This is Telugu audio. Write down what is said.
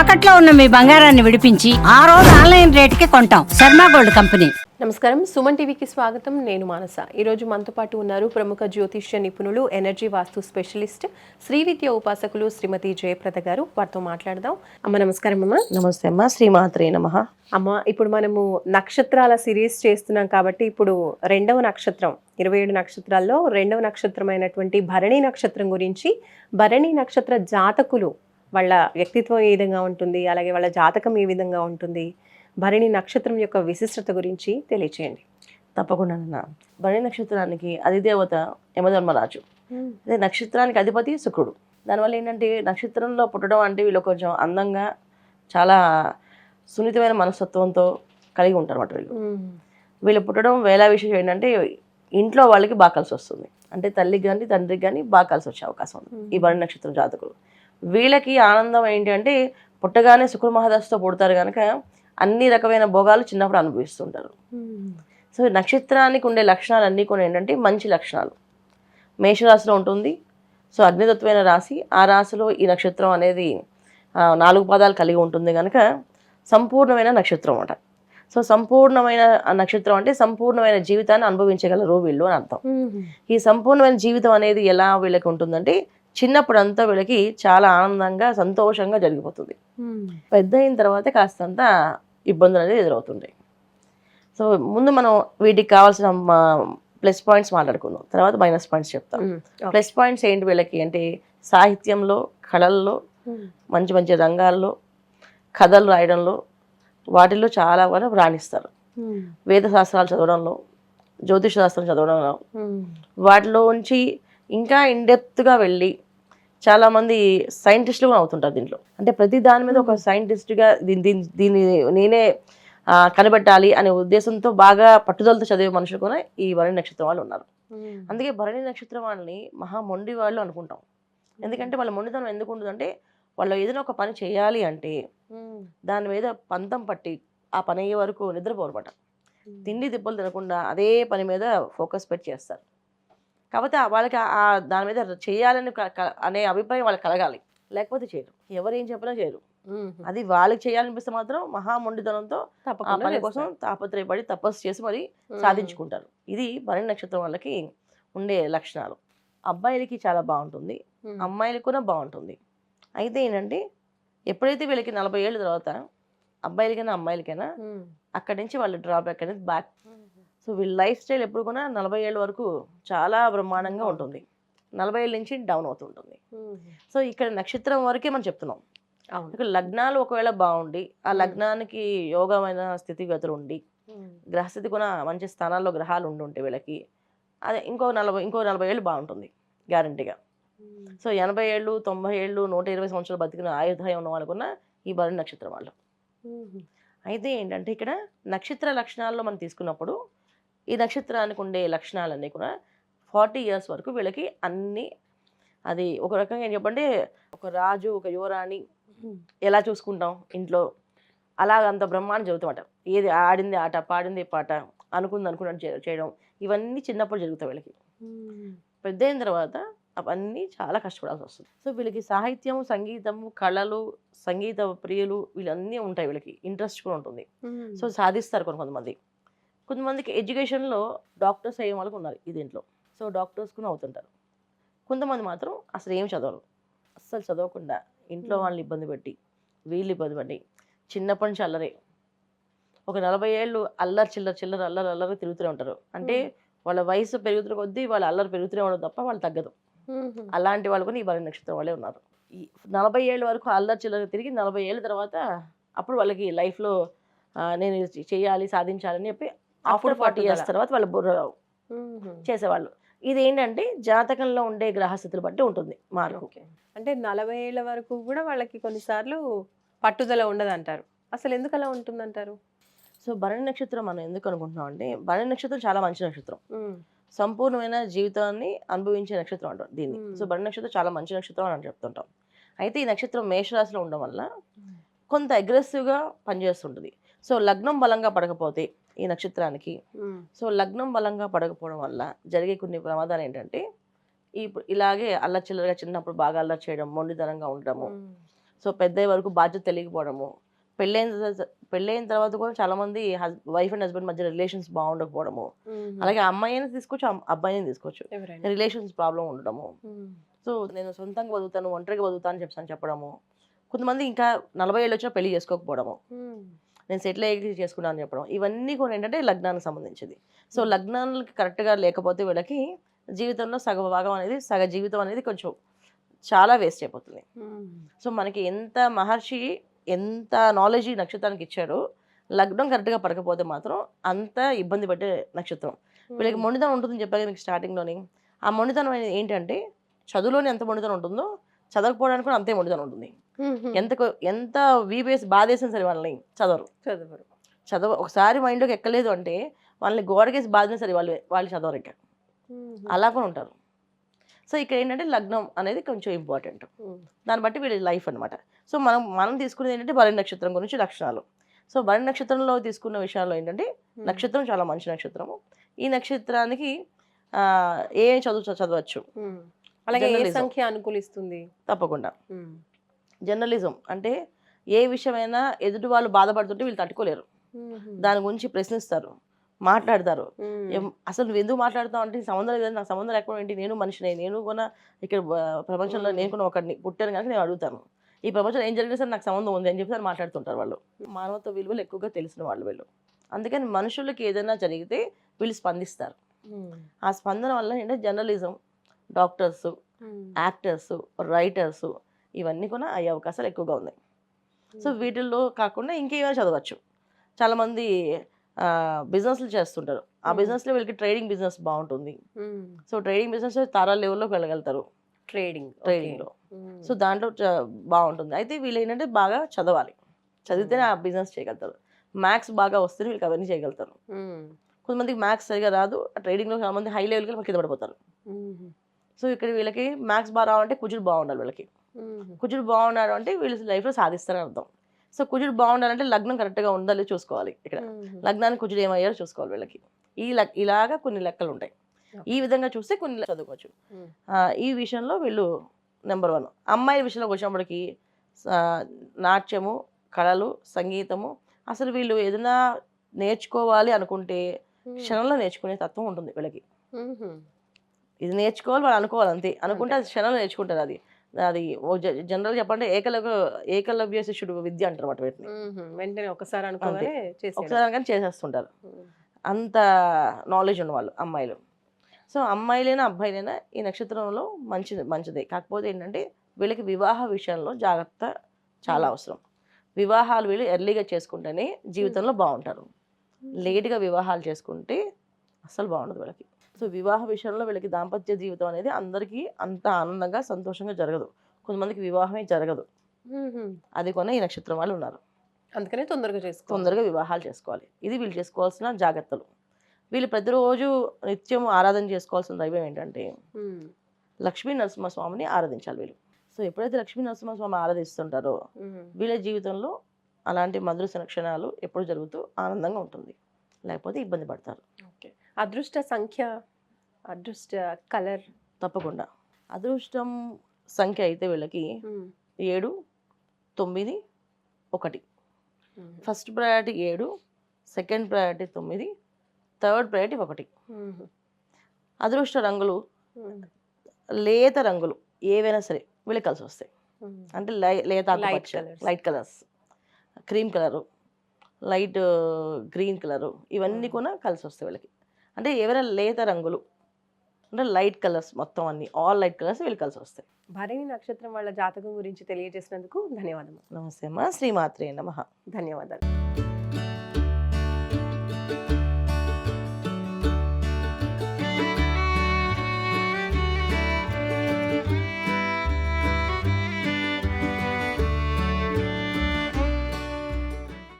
తాకట్లో ఉన్న మీ బంగారాన్ని విడిపించి ఆ రోజు ఆన్లైన్ రేటుకి కొంటాం. Sharma gold company. నమస్కారం. సుమన్ టీవీకి స్వాగతం. నేను మానస. ఈరోజు మనతో పాటు ఉన్నారు ప్రముఖ జ్యోతిష్య నిపుణులు ఎనర్జీ వాస్తు స్పెషలిస్ట్ శ్రీ విద్య ఉపాసకులు శ్రీమతి జయప్రద గారు. వారితో మాట్లాడదాం. అమ్మ నమస్కారం అమ్మ. నమస్తే అమ్మ. శ్రీమాత్రే నమ. అమ్మ ఇప్పుడు మనము నక్షత్రాల సిరీస్ చేస్తున్నాం కాబట్టి ఇప్పుడు రెండవ నక్షత్రం ఇరవై ఏడు నక్షత్రాల్లో రెండవ నక్షత్రమైనటువంటి భరణి నక్షత్రం గురించి భరణి నక్షత్ర జాతకులు వాళ్ళ వ్యక్తిత్వం ఏ విధంగా ఉంటుంది అలాగే వాళ్ళ జాతకం ఏ విధంగా ఉంటుంది భరణి నక్షత్రం యొక్క విశిష్టత గురించి తెలియచేయండి. తప్పకుండా నాన్న. భరణి నక్షత్రానికి అధిదేవత యమధర్మరాజు. అదే నక్షత్రానికి అధిపతి శుక్రుడు. దానివల్ల ఏంటంటే నక్షత్రంలో పుట్టడం అంటే వీళ్ళు కొంచెం అందంగా చాలా సున్నితమైన మనస్తత్వంతో కలిగి ఉంటారు అన్నమాట వీళ్ళు వీళ్ళు పుట్టడం వేళ విషయం ఏంటంటే ఇంట్లో వాళ్ళకి బాగా కలిసి వస్తుంది. అంటే తల్లికి కానీ తండ్రికి కానీ బాగా కలిసి వచ్చే అవకాశం ఉంది. ఈ భరణి నక్షత్రం జాతకులు. వీళ్ళకి ఆనందం ఏంటి అంటే పుట్టగానే శుక్ర మహాదశతో పుడతారు కనుక అన్ని రకమైన భోగాలు చిన్నప్పుడు అనుభవిస్తుంటారు. సో నక్షత్రానికి ఉండే లక్షణాలు అన్నీ కూడా ఏంటంటే మంచి లక్షణాలు. మేషరాశిలో ఉంటుంది. సో అగ్నితత్వమైన రాశి ఆ రాశిలో ఈ నక్షత్రం అనేది నాలుగు పాదాలు కలిగి ఉంటుంది కనుక సంపూర్ణమైన నక్షత్రం అన్నమాట సో సంపూర్ణమైన నక్షత్రం అంటే సంపూర్ణమైన జీవితాన్ని అనుభవించగలరు వీళ్ళు అని అర్థం. ఈ సంపూర్ణమైన జీవితం అనేది ఎలా వీళ్ళకి ఉంటుందంటే చిన్నప్పుడంతా వీళ్ళకి చాలా ఆనందంగా సంతోషంగా జరిగిపోతుంది. పెద్ద అయిన తర్వాత కాస్తంత ఇబ్బందులు అనేది ఎదురవుతుంటాయి సో ముందు మనం వీటికి కావాల్సిన ప్లస్ పాయింట్స్ మాట్లాడుకుందాం. తర్వాత మైనస్ పాయింట్స్ చెప్తాం. ప్లస్ పాయింట్స్ ఏంటి వీళ్ళకి అంటే సాహిత్యంలో కళల్లో మంచి మంచి రంగాల్లో కథలు రాయడంలో వాటిల్లో చాలా వరకు రాణిస్తారు. వేద శాస్త్రాలు చదవడంలో జ్యోతిష శాస్త్రం చదవడంలో వాటిలో ఉంచి ఇంకా ఇండెప్త్గా వెళ్ళి చాలామంది సైంటిస్టులు కూడా అవుతుంటారు దీంట్లో. అంటే ప్రతి దాని మీద ఒక సైంటిస్ట్గా దీని దీని దీన్ని నేనే కనిపెట్టాలి అనే ఉద్దేశంతో బాగా పట్టుదలతో చదివే మనుషులు కూడా ఈ భరణి నక్షత్రం వాళ్ళు ఉన్నారు. అందుకే భరణి నక్షత్రం వాళ్ళని మహా మొండి వాళ్ళు అనుకుంటాం. ఎందుకంటే వాళ్ళ మొండితనం ఎందుకు ఉంటుందంటే వాళ్ళు ఏదైనా ఒక పని చేయాలి అంటే దాని మీద పంతం పట్టి ఆ పని అయ్యే వరకు నిద్రపోరపట తిండి తిప్పలు తినకుండా అదే పని మీద ఫోకస్ పెట్టి చేస్తారు. కాబట్టి ఆ వాళ్ళకి ఆ- దాని మీద చేయాలని అనే అభిప్రాయం వాళ్ళకి కలగాలి. లేకపోతే చేయరు. ఎవరు ఏం చెప్పినా చేయరు. అది వాళ్ళకి చేయాలనిపిస్తే మాత్రం మహామొండితనంతో ఆ తప్పకుండా పని కోసం తాపత్రయపడి తపస్సు చేసి మరి సాధించుకుంటారు. ఇది భరణి నక్షత్రం వాళ్ళకి ఉండే లక్షణాలు. అబ్బాయిలకి చాలా బాగుంటుంది. అమ్మాయిలకి కూడా బాగుంటుంది. అయితే ఏంటంటే ఎప్పుడైతే వీళ్ళకి నలభై ఏళ్ళ తర్వాత అబ్బాయిలకైనా అమ్మాయిలకైనా అక్కడి నుంచి వాళ్ళ డ్రాబ్యాక్ అనేది బ్యాక్ సో వీళ్ళ లైఫ్ స్టైల్ ఎప్పుడు కూడా నలభై ఏళ్ళ వరకు చాలా బ్రహ్మాండంగా ఉంటుంది. నలభై ఏళ్ళ నుంచి డౌన్ అవుతుంటుంది. సో ఇక్కడ నక్షత్రం వరకే మనం చెప్తున్నాం. ఇక్కడ లగ్నాలు ఒకవేళ బాగుండి ఆ లగ్నానికి యోగమైన స్థితిగతులు ఉండి గ్రహస్థితి కూడా మంచి స్థానాల్లో గ్రహాలు ఉండి ఉంటే వీళ్ళకి అదే ఇంకో నలభై ఇంకో నలభై ఏళ్ళు బాగుంటుంది గ్యారంటీగా. సో ఎనభై ఏళ్ళు తొంభై ఏళ్ళు నూట ఇరవై సంవత్సరాలు బతికిన ఆయుధాయం ఉన్న వాళ్ళకున్న ఈ భరణి నక్షత్రం వాళ్ళు. అయితే ఏంటంటే ఇక్కడ నక్షత్ర లక్షణాల్లో మనం తీసుకున్నప్పుడు ఈ నక్షత్రానికి ఉండే లక్షణాలన్నీ కూడా ఫార్టీ ఇయర్స్ వరకు వీళ్ళకి అన్ని అది ఒక రకంగా ఏం చెప్పంటే ఒక రాజు ఒక యువరాణి ఎలా చూసుకుంటాం ఇంట్లో? అలాగ అంత బ్రహ్మాండం చదువుతామట ఏది ఆడింది ఆట పాడింది పాట అనుకుంది అనుకున్నట్టు చేయడం ఇవన్నీ చిన్నప్పుడు జరుగుతాయి వీళ్ళకి. పెద్ద అయిన తర్వాత అవన్నీ చాలా కష్టపడాల్సి వస్తుంది. సో వీళ్ళకి సాహిత్యం సంగీతము కళలు సంగీత ప్రియులు వీళ్ళన్నీ ఉంటాయి వీళ్ళకి. ఇంట్రెస్ట్ కూడా ఉంటుంది. సో సాధిస్తారు కొంతమంది. కొంతమందికి ఎడ్యుకేషన్లో డాక్టర్స్ అయ్యే వాళ్ళకు ఉన్నారు ఈ దీంట్లో. సో డాక్టర్స్ కూడా అవుతుంటారు. కొంతమంది మాత్రం అసలు ఏం చదవరు. అస్సలు చదవకుండా ఇంట్లో. వాళ్ళని ఇబ్బంది పెట్టి వీళ్ళు ఇబ్బంది పడి చిన్నప్పటి నుంచి అల్లరే ఒక నలభై ఏళ్ళు అల్లరి చిల్లర చిల్లర అల్లరి అల్లరి తిరుగుతూనే ఉంటారు. అంటే వాళ్ళ వయసు పెరుగుతున్న కొద్దీ వాళ్ళ అల్లరి పెరుగుతూనే ఉండదు తప్ప వాళ్ళు తగ్గదు. అలాంటి వాళ్ళు కూడా ఈ భరణి నక్షత్రం వాళ్ళే ఉన్నారు. ఈ నలభై ఏళ్ళ వరకు అల్లరి చిల్లర తిరిగి నలభై ఏళ్ళ తర్వాత అప్పుడు వాళ్ళకి లైఫ్లో నేను చేయాలి సాధించాలని చెప్పి ఆఫ్టర్ ఫార్టీ ఇయర్స్. తర్వాత వాళ్ళు బుర్ర చేసేవాళ్ళు. ఇది ఏంటంటే జాతకంలో ఉండే గ్రహస్థితులు బట్టి ఉంటుంది మార్పు. అంటే నలభై ఏళ్ళ వరకు కూడా వాళ్ళకి కొన్నిసార్లు పట్టుదల ఉండదు అంటారు అసలు ఎందుకు అలా ఉంటుందంటారు? సో భరణి నక్షత్రం మనం ఎందుకు అనుకుంటున్నాం అంటే భరణి నక్షత్రం చాలా మంచి నక్షత్రం. సంపూర్ణమైన జీవితాన్ని అనుభవించే నక్షత్రం అంటాం దీన్ని. సో భరణి నక్షత్రం చాలా మంచి నక్షత్రం అని చెప్తుంటాం. అయితే ఈ నక్షత్రం మేషరాశిలో ఉండడం వల్ల కొంత అగ్రెసివ్గా పనిచేస్తుంటుంది. సో లగ్నం బలంగా పడకపోతే ఈ నక్షత్రానికి. సో లగ్నం బలంగా పడకపోవడం వల్ల జరిగే కొన్ని ప్రమాదాలు ఏంటంటే ఈ ఇలాగే అల్లచిల్లరగా చిన్నప్పుడు బాగా అల్లరి చేయడం మొండితనంగా ఉండడము సో పెద్ద వరకు బాధ్యత తెలియకపోవడము పెళ్ళైన పెళ్ళైన తర్వాత కూడా చాలా మంది వైఫ్ అండ్ హస్బెండ్ మధ్య రిలేషన్స్ బాగుండకపోవడము. అలాగే అమ్మాయిని తీసుకోవచ్చు అబ్బాయిని తీసుకోవచ్చు రిలేషన్స్ ప్రాబ్లం ఉండడము. సో నేను సొంతంగా బతుకుతాను ఒంటరిగా అని చెప్పాను చెప్పడము. కొంతమంది ఇంకా నలభై ఏళ్ళు వచ్చినా పెళ్ళి చేసుకోకపోవడము. నేను సెటిల్ అయ్యి చేసుకున్నాను అని చెప్పడం. ఇవన్నీ కూడా ఏంటంటే లగ్నానికి సంబంధించింది. సో లగ్నాలకి కరెక్ట్గా లేకపోతే వీళ్ళకి జీవితంలో సగ భాగం అనేది సగ జీవితం అనేది కొంచెం చాలా వేస్ట్ అయిపోతుంది. సో మనకి ఎంత మహర్షి ఎంత నాలెడ్జ్ నక్షత్రానికి ఇచ్చాడో లగ్నం కరెక్ట్గా పడకపోతే మాత్రం అంత ఇబ్బంది పెట్టే నక్షత్రం. వీళ్ళకి మొండితనం ఉంటుందని చెప్పాక మీకు స్టార్టింగ్లోని ఆ మొండితనం అనేది ఏంటంటే చదువులోనే ఎంత మొండితనం ఉంటుందో చదవకపోవడానికి కూడా అంతే మొండితనం ఉంటుంది. ఎంత ఎంత వీపేసి బాధేసిన సరే వాళ్ళని చదవరు. చదువురు. చదవ ఒకసారి మైండ్లోకి ఎక్కలేదు అంటే వాళ్ళని గోడకేసి బాధిన సరే వాళ్ళు వాళ్ళు చదవరు ఇంకా అలా కూడా ఉంటారు. సో ఇక్కడ ఏంటంటే లగ్నం అనేది కొంచెం ఇంపార్టెంట్. దాన్ని బట్టి వీళ్ళ లైఫ్ అన్నమాట. సో మనం మనం తీసుకునేది ఏంటంటే భరణి నక్షత్రం గురించి లక్షణాలు. సో భరణి నక్షత్రంలో తీసుకున్న విషయాల్లో ఏంటంటే నక్షత్రం చాలా మంచి నక్షత్రము. ఈ నక్షత్రానికి ఏ చదువు చదవచ్చు? అలాగే. సంఖ్య అనుకూలిస్తుంది? తప్పకుండా. జర్నలిజం అంటే ఏ విషయమైనా ఎదుటి వాళ్ళు బాధపడుతుంటే వీళ్ళు తట్టుకోలేరు. దాని గురించి ప్రశ్నిస్తారు మాట్లాడతారు. అసలు నువ్వు ఎందుకు మాట్లాడుతావు అంటే సంబంధం లేదు నాకు సంబంధం లేకపోవడం ఏంటి? నేను మనిషిని నేను కూడా ఇక్కడ ప్రపంచంలో నేను కూడా ఒకరిని పుట్టాను కనుక నేను అడుగుతాను. ఈ ప్రపంచంలో ఏం జరిగినా సరే నాకు సంబంధం ఉంది అని చెప్పి వాళ్ళు మాట్లాడుతుంటారు వాళ్ళు. మానవత్వ విలువలు ఎక్కువగా తెలిసిన వాళ్ళు వీళ్ళు. అందుకని మనుషులకి ఏదైనా జరిగితే వీళ్ళు స్పందిస్తారు. ఆ స్పందన వల్ల ఏంటంటే జర్నలిజం డాక్టర్స్ యాక్టర్స్ రైటర్స్ ఇవన్నీ కూడా అయ్యే అవకాశాలు ఎక్కువగా ఉన్నాయి. సో వీటిల్లో కాకుండా ఇంకేమైనా చదవచ్చు. చాలామంది బిజినెస్లు చేస్తుంటారు. ఆ. బిజినెస్లో వీళ్ళకి ట్రేడింగ్ బిజినెస్ బాగుంటుంది. సో ట్రేడింగ్ బిజినెస్ తారా లెవెల్లోకి వెళ్ళగలుగుతారు. ట్రేడింగ్ ట్రేడింగ్లో. సో దాంట్లో బాగుంటుంది. అయితే వీళ్ళు ఏంటంటే బాగా చదవాలి. చదివితేనే ఆ బిజినెస్ చేయగలుగుతారు. మ్యాథ్స్ బాగా వస్తే వీళ్ళకి అవన్నీ చేయగలుగుతారు. కొంతమందికి మ్యాథ్స్ సరిగా రాదు. ట్రేడింగ్లో చాలా మంది హై లెవెల్కి కింద పడిపోతారు సో ఇక్కడ వీళ్ళకి మ్యాథ్స్ బాగా రావాలంటే కుజుడు బాగుండాలి వీళ్ళకి. కుజుడు బాగున్నాడు అంటే వీళ్ళు లైఫ్లో సాధిస్తారని అర్థం. సో కుజుడు బాగుండాలంటే లగ్నం కరెక్ట్గా ఉండాలి చూసుకోవాలి ఇక్కడ. లగ్నానికి కుజుడు ఏమయ్యారో చూసుకోవాలి వీళ్ళకి. ఈ లక్ ఇలాగా కొన్ని లెక్కలు ఉంటాయి. ఈ విధంగా చూస్తే కొన్ని చదువుకోవచ్చు. ఈ విషయంలో వీళ్ళు నెంబర్ వన్ అమ్మాయి విషయంలోకి వచ్చినప్పటికి నాట్యము కళలు సంగీతము అసలు వీళ్ళు ఏదైనా నేర్చుకోవాలి అనుకుంటే క్షణంలో నేర్చుకునే తత్వం ఉంటుంది వీళ్ళకి. ఇది నేర్చుకోవాలి వాళ్ళు అనుకోవాలి అంతే. అనుకుంటే అది క్షణంలో నేర్చుకుంటారు అది. అది జనరల్ చెప్పంటే ఏకలవ్య ఏకలవ్య శిష్యుడు విద్య అంటారు అన్నమాట వీటిని వెంటనే ఒకసారి అనుకోగానే చేసేయడం. ఒకసారి కానీ చేసేస్తుంటారు. అంత నాలెడ్జ్ ఉన్న వాళ్ళు అమ్మాయిలు. సో అమ్మాయిలైనా అబ్బాయిలైనా ఈ నక్షత్రంలో మంచిది మంచిదే. కాకపోతే ఏంటంటే వీళ్ళకి వివాహ విషయంలో జాగ్రత్త చాలా అవసరం. వివాహాలు వీళ్ళు ఎర్లీగా చేసుకుంటేనే జీవితంలో బాగుంటారు. లేట్గా వివాహాలు చేసుకుంటే అస్సలు బాగుండదు వీళ్ళకి. సో వివాహ విషయంలో వీళ్ళకి దాంపత్య జీవితం అనేది అందరికీ అంత ఆనందంగా సంతోషంగా జరగదు. కొంతమందికి వివాహమే జరగదు. అది కొన్న ఈ నక్షత్రం వాళ్ళు ఉన్నారు. అందుకనే తొందరగా చేసుకో తొందరగా వివాహాలు చేసుకోవాలి. ఇది వీళ్ళు చేసుకోవాల్సిన జాగ్రత్తలు. వీళ్ళు ప్రతిరోజు నిత్యం ఆరాధన చేసుకోవాల్సిన దైవం ఏంటంటే లక్ష్మీ నరసింహస్వామిని ఆరాధించాలి వీళ్ళు. సో ఎప్పుడైతే లక్ష్మీ నరసింహస్వామి ఆరాధిస్తుంటారో వీళ్ళ జీవితంలో అలాంటి మధుర క్షణాలు ఎప్పుడు జరుగుతూ ఆనందంగా ఉంటుంది. లేకపోతే ఇబ్బంది పడతారు. ఓకే. అదృష్ట సంఖ్య అదృష్ట కలర్ తప్పకుండా. అదృష్టం సంఖ్య అయితే వీళ్ళకి ఏడు తొమ్మిది ఒకటి. ఫస్ట్ ప్రయారిటీ ఏడు సెకండ్ ప్రయారిటీ తొమ్మిది థర్డ్ ప్రయారిటీ ఒకటి. అదృష్ట రంగులు లేత రంగులు ఏవైనా సరే వీళ్ళకి కలిసి వస్తాయి. అంటే లేత ఆకుపచ్చ. Light colours cream colour light green colour ఇవన్నీ. కూడా కలిసి వస్తాయి వీళ్ళకి. అంటే ఏవైనా లేత రంగులు అంటే లైట్ కలర్స్ మొత్తం అన్ని ఆల్ లైట్ కలర్స్ వీళ్ళు కలిసి వస్తాయి. భరణి నక్షత్రం వాళ్ళ జాతకం గురించి తెలియజేసినందుకు ధన్యవాదము నమస్తే అమ్మా శ్రీమాత్రే నమ. ధన్యవాదాలు.